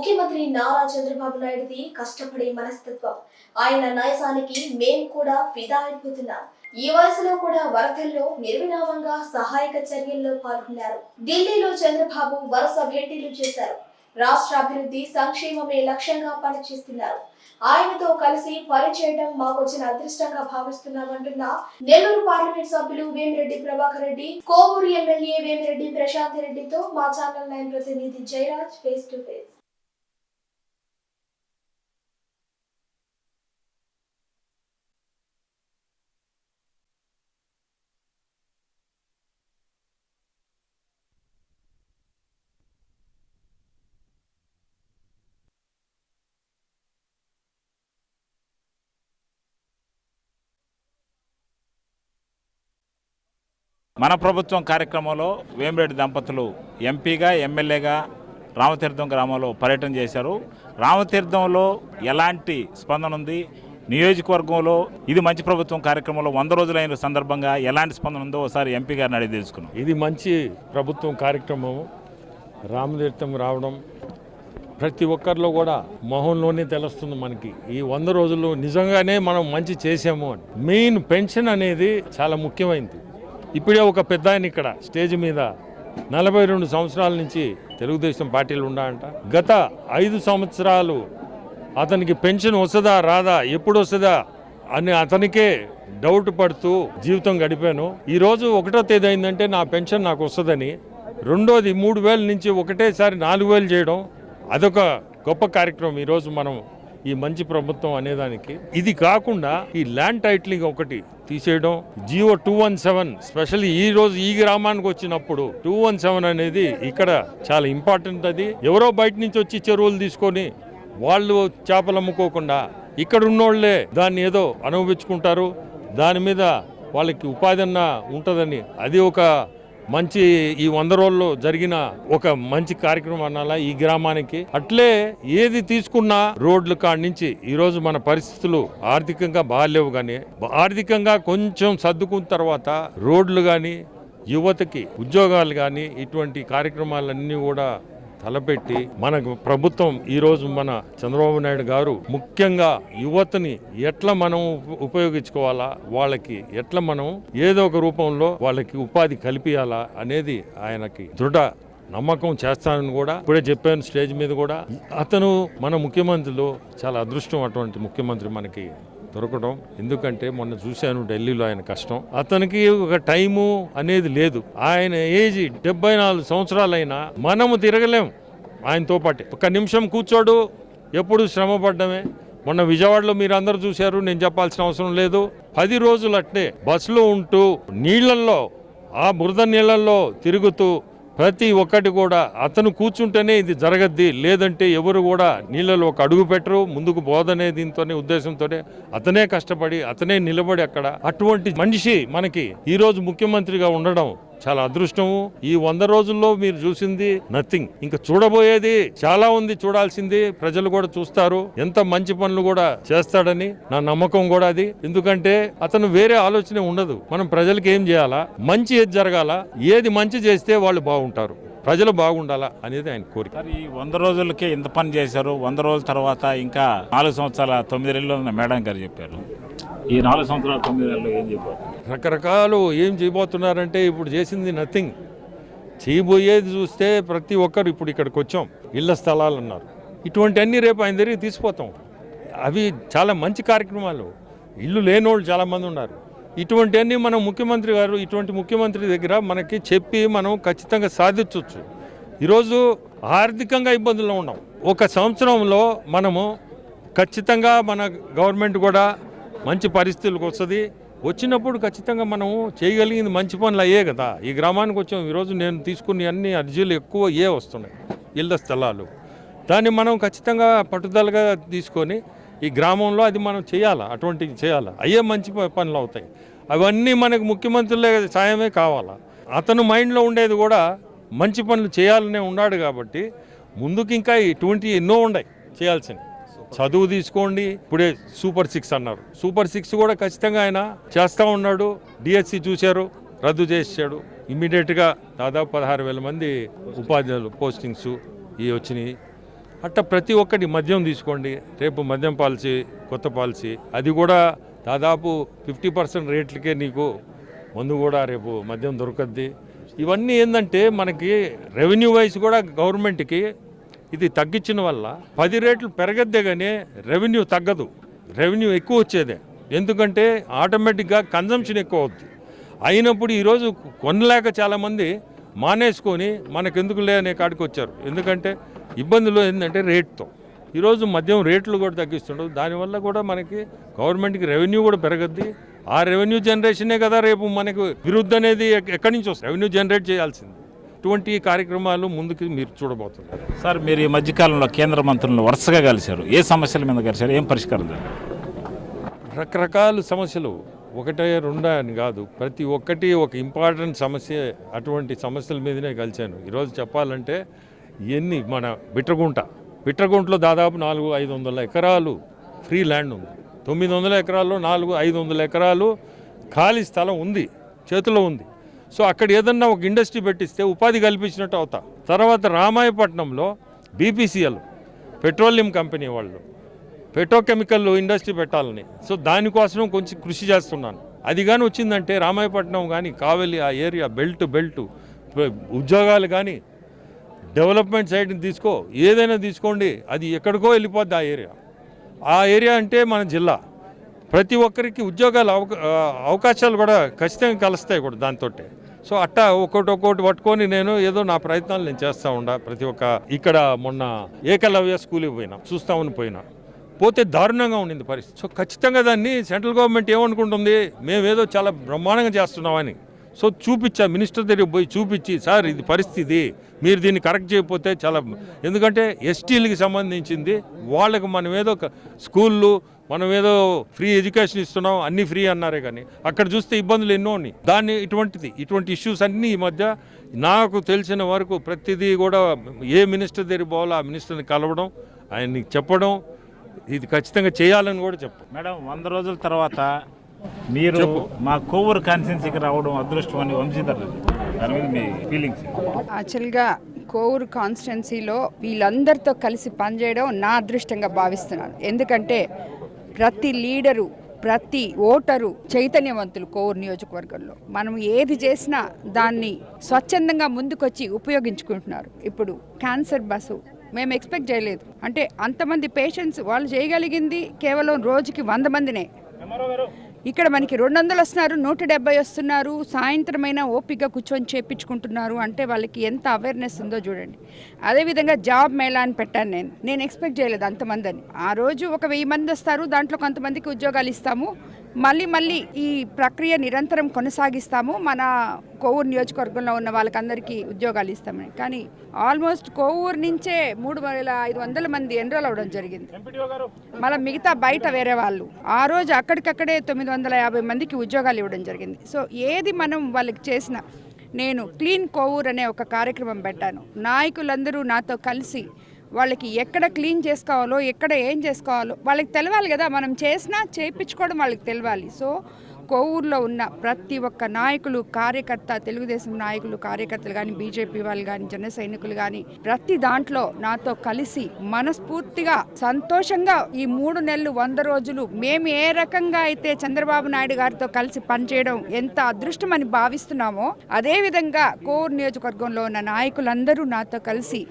ముఖ్యమంత్రి నారా చంద్రబాబు నాయుడుది కష్టపడే మనస్తత్వం. ఆయన నయసానికి మేం కూడా ఫిదా అయిపోతున్నాం. ఈ వయసులో కూడా వరదల్లో నిర్విరామంగా సహాయక చర్యల్లో పాల్గొన్నారు. ఢిల్లీలో చంద్రబాబు వరుస భేటీలు చేశారు. రాష్ట్ర అభివృద్ధి సంక్షేమమే లక్ష్యంగా పనిచేస్తున్నారు. ఆయనతో కలిసి పనిచేయడం మాకొచ్చిన అదృష్టంగా భావిస్తున్నామంటున్న నెల్లూరు పార్లమెంట్ సభ్యులు వేమిరెడ్డి ప్రభాకర్ రెడ్డి కోవూరు ఎమ్మెల్యే వేమిరెడ్డి ప్రశాంత్ రెడ్డితో మా ఛానల్ నైన్ ప్రతినిధి జయరాజ్ ఫేస్ టు ఫేస్ మన ప్రభుత్వం కార్యక్రమంలో వేమిరెడ్డి దంపతులు ఎంపీగా ఎమ్మెల్యేగా రామతీర్థం గ్రామంలో పర్యటన చేశారు. రామతీర్థంలో ఎలాంటి స్పందన ఉంది? నియోజకవర్గంలో ఇది మంచి ప్రభుత్వం కార్యక్రమంలో వంద రోజులైన సందర్భంగా ఎలాంటి స్పందన ఉందో ఒకసారి ఎంపీ గారిని అడిగి తెలుసుకున్నాం. ఇది మంచి ప్రభుత్వం కార్యక్రమం. రామతీర్థం రావడం ప్రతి ఒక్కరిలో కూడా మొహంలోనే తెలుస్తుంది మనకి. ఈ వంద రోజులు నిజంగానే మనం మంచి చేసాము అని. మెయిన్ పెన్షన్ అనేది చాలా ముఖ్యమైనది ఇప్పుడే ఒక పెద్ద ఆయన ఇక్కడ స్టేజ్ మీద నలభై రెండు సంవత్సరాల నుంచి తెలుగుదేశం పార్టీలు ఉన్నాయంట గత ఐదు సంవత్సరాలు అతనికి పెన్షన్ వస్తుందా రాదా ఎప్పుడు వస్తుందా అని అతనికే డౌట్ పడుతూ జీవితం గడిపాను. ఈరోజు ఒకటో తేదీ అయిందంటే నా పెన్షన్ నాకు వస్తుందని. రెండోది మూడు వేల నుంచి ఒకటేసారి నాలుగు వేలు చేయడం అదొక గొప్ప కార్యక్రమం. ఈరోజు మనం ఈ మంచి ప్రభుత్వం అనేదానికి. ఇది కాకుండా ఈ ల్యాండ్ టైటిలింగ్ ఒకటి తీసేయడం GO two one seven specially ఈ రోజు ఈ గ్రామానికి వచ్చినప్పుడు టూ వన్ సెవెన్ అనేది ఇక్కడ చాలా ఇంపార్టెంట్ అది. ఎవరో బయట నుంచి వచ్చి చెరువులు తీసుకొని వాళ్ళు చేపలు అమ్ముకోకుండా ఇక్కడ ఉన్నోళ్ళే దాన్ని ఏదో అనుభవించుకుంటారు. దాని మీద వాళ్ళకి ఉపాధి అన్న ఉంటుందని అది ఒక మంచి ఈ వంద రోజుల్లో జరిగిన ఒక మంచి కార్యక్రమం అనాలా ఈ గ్రామానికి. అట్లే ఏది తీసుకున్నా రోడ్ల కాడి నుంచి ఈ రోజు మన పరిస్థితులు ఆర్థికంగా బాగాలేవు కానీ ఆర్థికంగా కొంచెం సర్దుకున్న తర్వాత రోడ్లు కానీ యువతకి ఉద్యోగాలు కానీ ఇటువంటి కార్యక్రమాలన్నీ కూడా తలపెట్టి మన ప్రభుత్వం ఈరోజు మన చంద్రబాబు నాయుడు గారు ముఖ్యంగా యువతని ఎట్లా మనం ఉపయోగించుకోవాలా వాళ్ళకి ఎట్లా మనం ఏదో ఒక రూపంలో వాళ్ళకి ఉపాధి కల్పించాలా అనేది ఆయనకి దృఢ నమ్మకం చేస్తానని కూడా ఇప్పుడే చెప్పాను స్టేజ్ మీద కూడా. అతను మన ముఖ్యమంత్రులు చాలా అదృష్టం అటువంటి ముఖ్యమంత్రి మనకి దొరకడం. ఎందుకంటే మొన్న చూశాను ఢిల్లీలో ఆయన కష్టం. అతనికి ఒక టైము అనేది లేదు. ఆయన ఏజ్ డెబ్బై నాలుగు సంవత్సరాలైనా మనము తిరగలేం ఆయనతో పాటే. ఒక నిమిషం కూర్చోడు ఎప్పుడు శ్రమ పడ్డమే. మొన్న విజయవాడలో మీరు అందరూ చూశారు నేను చెప్పాల్సిన అవసరం లేదు. పది రోజులు అట్టే బస్సులో ఉంటూ నీళ్ళల్లో ఆ బురద నీళ్ళల్లో తిరుగుతూ ప్రతి ఒక్కటి కూడా అతను కూర్చుంటేనే ఇది జరగద్ది లేదంటే ఎవరు కూడా నీళ్ళలో ఒక అడుగు పెట్టరు ముందుకు బోధనే దీంతోనే ఉద్దేశంతోనే. అతనే కష్టపడి అతనే నిలబడి అక్కడ అటువంటి మనిషి మనకి ఈరోజు ముఖ్యమంత్రిగా ఉండడం చాలా అదృష్టము ఈ వంద రోజుల్లో మీరు చూసింది నథింగ్ ఇంకా చూడబోయేది చాలా ఉంది చూడాల్సింది. ప్రజలు కూడా చూస్తారు. ఎంత మంచి పనులు కూడా చేస్తాడని నా నమ్మకం కూడా అది. ఎందుకంటే అతను వేరే ఆలోచన ఉండదు. మనం ప్రజలకు ఏం చేయాలా? మంచి ఏది జరగాల? ఏది మంచి చేస్తే వాళ్ళు బాగుంటారు. ప్రజలు బాగుండాలా అనేది ఆయన కోరిక. ఈ వంద రోజులకే ఇంత పని చేశారు. వంద రోజుల తర్వాత ఇంకా నాలుగు సంవత్సరాల తొమ్మిది నెలలు మేడం గారు చెప్పారు. ఈ నాలుగు సంవత్సరాలు తొమ్మిది నెలలు ఏం చేయబోతున్నారు రకరకాలు ఏం చేయబోతున్నారంటే ఇప్పుడు చేసింది నథింగ్ చేయబోయేది చూస్తే ప్రతి ఒక్కరు ఇప్పుడు ఇక్కడికి వచ్చాం. ఇళ్ళ స్థలాలు అన్నారు. ఇటువంటి అన్ని రేపు ఆయన దగ్గరికి తీసిపోతాం అవి చాలా మంచి కార్యక్రమాలు. ఇల్లు లేనోళ్ళు చాలామంది ఉన్నారు. ఇటువంటి అన్ని మనం ముఖ్యమంత్రి గారు ఇటువంటి ముఖ్యమంత్రి దగ్గర మనకి చెప్పి మనం ఖచ్చితంగా సాధించవచ్చు ఈరోజు ఆర్థికంగా ఇబ్బందుల్లో ఉన్నాం. ఒక సంవత్సరంలో మనము ఖచ్చితంగా మన గవర్నమెంట్ కూడా మంచి పరిస్థితులకు వస్తుంది. వచ్చినప్పుడు ఖచ్చితంగా మనం చేయగలిగింది మంచి పనులు అయ్యే కదా. ఈ గ్రామానికి వచ్చాం ఈరోజు నేను తీసుకుని అన్ని అర్జీలు ఎక్కువ ఏ వస్తున్నాయి. ఇళ్ళ స్థలాలు. దాన్ని మనం ఖచ్చితంగా పట్టుదలగా తీసుకొని ఈ గ్రామంలో అది మనం చేయాలా? అటువంటివి చేయాలా? అయ్యే మంచి ప- పనులు అవుతాయి. అవన్నీ మనకు ముఖ్యమంత్రులే సాయమే కావాలా? అతను మైండ్లో ఉండేది కూడా మంచి పనులు చేయాలనే ఉన్నాడు కాబట్టి ముందుకు ఇంకా ఇటువంటి ఎన్నో ఉన్నాయి చేయాల్సినవి. చదువు తీసుకోండి. ఇప్పుడే సూపర్ సిక్స్ అన్నారు. సూపర్ సిక్స్ కూడా ఖచ్చితంగా ఆయన చేస్తూ ఉన్నాడు. డిఎస్సి చూశారు రద్దు చేసాడు ఇమ్మీడియట్గా దాదాపు పదహారు వేల మంది ఉపాధ్యాయులు పోస్టింగ్స్ ఇవి వచ్చినాయి. అట్ట ప్రతి ఒక్కటి మద్యం తీసుకోండి. రేపు మద్యం పాలసీ కొత్త పాలసీ. అది కూడా దాదాపు ఫిఫ్టీ పర్సెంట్ రేట్లకే నీకు మందు కూడా రేపు మద్యం దొరకద్ది. ఇవన్నీ ఏంటంటే మనకి రెవెన్యూ వైజ్ కూడా గవర్నమెంట్కి ఇది తగ్గించిన వల్ల పది రేట్లు పెరగద్దే కానీ రెవెన్యూ తగ్గదు. రెవెన్యూ ఎక్కువ వచ్చేదే. ఎందుకంటే ఆటోమేటిక్గా కన్జంప్షన్ ఎక్కువ అవుద్ది అయినప్పుడు ఈరోజు కొనలేక చాలామంది మానేసుకొని మనకెందుకులే అనే కాడికి వచ్చారు. ఎందుకంటే ఇబ్బందులు ఏంటంటే రేట్తో. ఈరోజు మద్యం రేట్లు కూడా తగ్గిస్తుండవు. దానివల్ల కూడా మనకి గవర్నమెంట్కి రెవెన్యూ కూడా పెరగద్ది. ఆ రెవెన్యూ జనరేషనే కదా రేపు మనకు విరుద్ధ అనేది ఎక్కడి నుంచి వస్తుంది? రెవెన్యూ జనరేట్ చేయాల్సింది. ఇటువంటి కార్యక్రమాలు ముందుకు మీరు చూడబోతున్నారు. సార్ మీరు ఈ మధ్యకాలంలో కేంద్ర మంత్రులను వరుసగా కలిశారు. ఏ సమస్యల మీద కలిశారు? ఏం పరిష్కారం? రకరకాల సమస్యలు ఒకటే రెండా అని కాదు. ప్రతి ఒక్కటి ఒక ఇంపార్టెంట్ సమస్య అటువంటి సమస్యల మీదనే కలిశాను. ఈరోజు చెప్పాలంటే ఎన్ని మన బిట్రగుంట. బిట్రగుంటలో దాదాపు నాలుగు ఐదు వందల ఎకరాలు ఫ్రీ ల్యాండ్ ఉంది. తొమ్మిది వందల ఎకరాల్లో నాలుగు ఐదు వందల ఎకరాలు ఖాళీ స్థలం ఉంది. చేతిలో ఉంది. సో అక్కడ ఏదన్నా ఒక ఇండస్ట్రీ పెట్టిస్తే ఉపాధి కల్పించినట్టు అవుతా. తర్వాత రామాయపట్నంలో బీపీసీఎల్ పెట్రోలియం కంపెనీ వాళ్ళు పెట్రోకెమికల్ ఇండస్ట్రీ పెట్టాలని. సో దానికోసం కొంచెం కృషి చేస్తున్నాను. అది కానీ వచ్చిందంటే రామాయపట్నం కానీ కావలి ఆ ఏరియా బెల్ట్ బెల్ట్ ఉద్యోగాలు కానీ డెవలప్మెంట్ సైడ్ తీసుకో. ఏదైనా తీసుకోండి. అది ఎక్కడికో వెళ్ళిపోద్ది ఆ ఏరియా. ఆ ఏరియా అంటే మన జిల్లా. ప్రతి ఒక్కరికి ఉద్యోగాలు అవకాశాలు కూడా ఖచ్చితంగా కలుస్తాయి కూడా దాంతో సో అట్టా ఒక్కోటి ఒక్కోటి పట్టుకొని నేను ఏదో నా ప్రయత్నాలు నేను చేస్తూ ఉండా ప్రతి ఒక్క ఇక్కడ మొన్న ఏకలవ్య స్కూల్కి పోయినా చూస్తామని పోయినా. పోతే దారుణంగా ఉండింది పరిస్థితి. సో ఖచ్చితంగా దాన్ని సెంట్రల్ గవర్నమెంట్ ఏమనుకుంటుంది? మేమేదో చాలా బ్రహ్మాండంగా చేస్తున్నామని. సో చూపించా మినిస్టర్ దగ్గరికి పోయి చూపించి సార్ ఇది పరిస్థితి. మీరు దీన్ని కరెక్ట్ చేయకపోతే చాలా ఎందుకంటే ఎస్టీలకి సంబంధించింది. వాళ్ళకి మనం ఏదో ఒక స్కూళ్ళు మనం ఏదో ఫ్రీ ఎడ్యుకేషన్ ఇస్తున్నాం అన్ని ఫ్రీ అన్నారే కానీ అక్కడ చూస్తే ఇబ్బందులు ఎన్నో ఉన్నాయి. దాన్ని ఇటువంటిది ఇటువంటి ఇష్యూస్ అన్నీ ఈ మధ్య నాకు తెలిసిన వరకు ప్రతిదీ కూడా ఏ మినిస్టర్ దగ్గర పోవాలో ఆ మినిస్టర్ని కలవడం ఆయన్ని చెప్పడం ఇది ఖచ్చితంగా చేయాలని కూడా చెప్పు. మేడం వంద రోజుల తర్వాత మీరు మా కోవూరు కాన్స్టిట్యున్సీకి రావడం అదృష్టం అని వంశీధర్. దాని మీద మీ ఫీలింగ్స్ యాక్చువల్గా కోవూరు కాన్స్టిట్యున్సీలో వీళ్ళందరితో కలిసి పనిచేయడం నా అదృష్టంగా భావిస్తున్నాను. ఎందుకంటే ప్రతి లీడరు ప్రతి ఓటరు చైతన్యవంతులు కోవూరు నియోజకవర్గంలో. మనం ఏది చేసినా దాన్ని స్వచ్ఛందంగా ముందుకొచ్చి ఉపయోగించుకుంటున్నారు. ఇప్పుడు క్యాన్సర్ బస్సు మేము ఎక్స్పెక్ట్ చేయలేదు. అంటే అంతమంది పేషెంట్స్ వాళ్ళు చేయగలిగింది కేవలం రోజుకి వంద మందినే. ఇక్కడ మనకి రెండు వందలు వస్తున్నారు నూట డెబ్బై వస్తున్నారు సాయంత్రమైనా ఓపిక కూర్చొని చేపించుకుంటున్నారు అంటే వాళ్ళకి ఎంత అవేర్నెస్ ఉందో చూడండి. అదేవిధంగా జాబ్ మేళా అని పెట్టాను నేను. నేను ఎక్స్పెక్ట్ చేయలేదు అంతమంది అని ఆ రోజు ఒక వెయ్యి మంది వస్తారు దాంట్లో కొంతమందికి ఉద్యోగాలు ఇస్తాము. మళ్ళీ మళ్ళీ ఈ ప్రక్రియ నిరంతరం కొనసాగిస్తాము. మన కోవూరు నియోజకవర్గంలో ఉన్న వాళ్ళకందరికీ ఉద్యోగాలు ఇస్తామని కానీ ఆల్మోస్ట్ కోవూరు నుంచే మూడు వేల ఐదు వందల మంది ఎన్రోల్ అవ్వడం జరిగింది. మళ్ళీ మిగతా బయట వేరే వాళ్ళు. ఆ రోజు అక్కడికక్కడే తొమ్మిది వందల యాభై మందికి ఉద్యోగాలు ఇవ్వడం జరిగింది. సో ఏది మనం వాళ్ళకి చేసిన నేను క్లీన్ కోవూర్ అనే ఒక కార్యక్రమం పెట్టాను. నాయకులందరూ నాతో కలిసి వాళ్ళకి ఎక్కడ క్లీన్ చేసుకోవాలో ఎక్కడ ఏం చేసుకోవాలో వాళ్ళకి తెలవాలి కదా. మనం చేసినా చేయించుకోవడం వాళ్ళకి తెలవాలి. సో కోవూరులో ఉన్న ప్రతి ఒక్క నాయకులు కార్యకర్త తెలుగుదేశం నాయకులు కార్యకర్తలు కానీ బీజేపీ వాళ్ళు కానీ జన సైనికులు కానీ ప్రతి దాంట్లో నాతో కలిసి మనస్ఫూర్తిగా సంతోషంగా ఈ మూడు నెలలు వంద రోజులు మేము ఏ రకంగా అయితే చంద్రబాబు నాయుడు గారితో కలిసి పనిచేయడం ఎంత అదృష్టం అని భావిస్తున్నామో అదేవిధంగా కోవూరు నియోజకవర్గంలో ఉన్న నాయకులందరూ నాతో కలిసి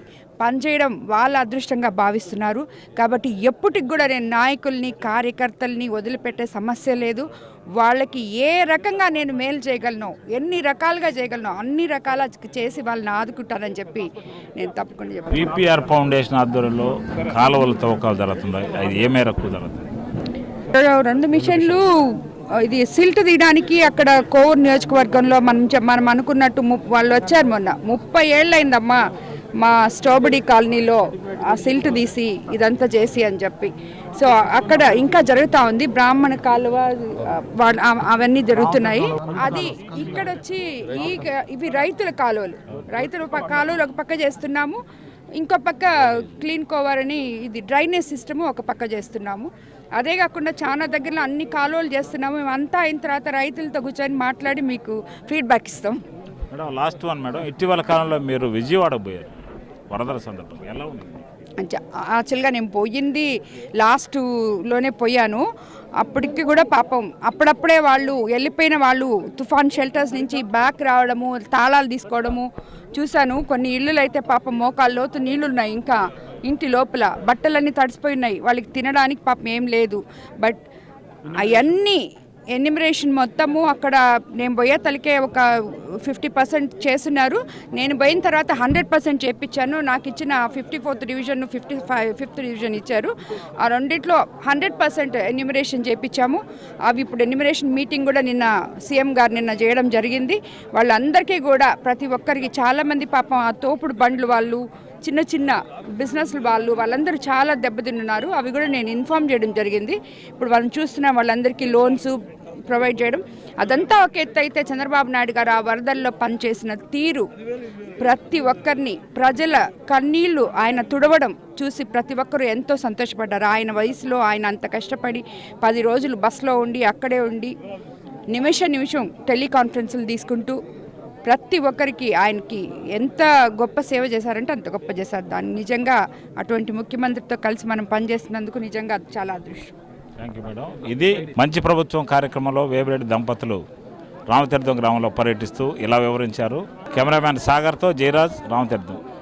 పనిచేయడం వాళ్ళ అదృష్టంగా భావిస్తున్నారు. కాబట్టి ఎప్పటికి కూడా నేను నాయకుల్ని కార్యకర్తల్ని వదిలిపెట్టే సమస్య లేదు. వాళ్ళకి ఏ రకంగా నేను మేలు చేయగలను ఎన్ని రకాలుగా చేయగలను అన్ని రకాల చేసి వాళ్ళని ఆదుకుంటానని చెప్పి నేను తప్పకుండా చెప్పాను. ఫౌండేషన్ ఆధ్వర్యంలో కాలువల తవ్వకాలు జరుగుతున్నాయి. అది ఏ మేరకు జరుగుతుంది? రెండు మిషన్లు ఇది సిల్ట్ తీయడానికి అక్కడ కోవూరు నియోజకవర్గంలో మనం మనం అనుకున్నట్టు వాళ్ళు వచ్చారు మొన్న. ముప్పై ఏళ్ళైందమ్మా మా స్ట్రాబెరీ కాలనీలో. ఆ సిల్ట్ తీసి ఇదంతా చేసి అని చెప్పి. సో అక్కడ ఇంకా జరుగుతూ ఉంది. బ్రాహ్మణ కాలువ అవన్నీ జరుగుతున్నాయి. అది ఇక్కడ వచ్చి ఈ ఇవి రైతుల కాలువలు. రైతుల కాలువలు ఒక పక్క చేస్తున్నాము. ఇంకో పక్క క్లీన్ కోవర్ అని ఇది డ్రైనేజ్ సిస్టము ఒక పక్క చేస్తున్నాము. అదే కాకుండా చాలా దగ్గరలో అన్ని కాలువలు చేస్తున్నాము. మేమంతా అయిన తర్వాత రైతులతో కూర్చొని మాట్లాడి మీకు ఫీడ్బ్యాక్ ఇస్తాం. Madam last one madam. ఇటీవల కాలంలో మీరు విజయవాడ పోయారు. వరదల సందర్భంగా. ఎలా ఉంది? యాక్చువల్గా నేను పోయింది లాస్ట్లోనే పోయాను. అప్పటికి కూడా పాపం అప్పుడప్పుడే వాళ్ళు వెళ్ళిపోయిన వాళ్ళు తుఫాన్ షెల్టర్స్ నుంచి బ్యాక్ రావడము తాళాలు తీసుకోవడము చూశాను. కొన్ని ఇళ్ళు అయితే పాపం మోకాలు లోతు ఉన్నాయి ఇంకా ఇంటి లోపల. బట్టలన్నీ తడిసిపోయి ఉన్నాయి. వాళ్ళకి తినడానికి పాపం ఏం లేదు. బట్ అవన్నీ ఎన్యుమరేషన్ మొత్తము అక్కడ నేను పోయే తలకే ఒక ఫిఫ్టీ పర్సెంట్ చేస్తున్నారు. నేను పోయిన తర్వాత హండ్రెడ్ పర్సెంట్ చేయించాను నాకు ఇచ్చిన fifty fourth division fifty five fifth division ఇచ్చారు. ఆ రెండిట్లో హండ్రెడ్ పర్సెంట్ ఎన్యుమరేషన్ చేయించాము అవి ఇప్పుడు ఎన్యుమరేషన్ మీటింగ్ కూడా నిన్న సీఎం గారు నిన్న చేయడం జరిగింది. వాళ్ళందరికీ కూడా ప్రతి ఒక్కరికి చాలామంది పాపం ఆ తోపుడు బండ్లు వాళ్ళు చిన్న చిన్న బిజినెస్ వాళ్ళు వాళ్ళందరూ చాలా దెబ్బతిన్నారు అవి కూడా నేను ఇన్ఫామ్ చేయడం జరిగింది. ఇప్పుడు మనం చూస్తున్న వాళ్ళందరికీ లోన్స్ ప్రొవైడ్ చేయడం. అదంతా ఒక ఎత్తు అయితే చంద్రబాబు నాయుడు గారు ఆ వరదల్లో పనిచేసిన తీరు. ప్రతి ఒక్కరిని ప్రజల కన్నీళ్ళు ఆయన తుడవడం చూసి ప్రతి ఒక్కరూ ఎంతో సంతోషపడ్డారు. ఆయన వయసులో ఆయన అంత కష్టపడి పది రోజులు బస్సులో ఉండి అక్కడే ఉండి నిమిష నిమిషం టెలికాన్ఫరెన్సులు తీసుకుంటూ ప్రతి ఒక్కరికి ఆయనకి ఎంత గొప్ప సేవ చేశారంటే అంత గొప్ప చేశారు. దాన్ని నిజంగా అటువంటి ముఖ్యమంత్రితో కలిసి మనం పనిచేస్తున్నందుకు నిజంగా చాలా అదృష్టం. థ్యాంక్ యూ మేడం ఇది మంచి ప్రభుత్వం కార్యక్రమంలో వేమిరెడ్డి దంపతులు రామతీర్థం గ్రామంలో పర్యటిస్తూ ఇలా వివరించారు. కెమెరామ్యాన్ సాగర్తో జయరాజ్ రామతీర్థం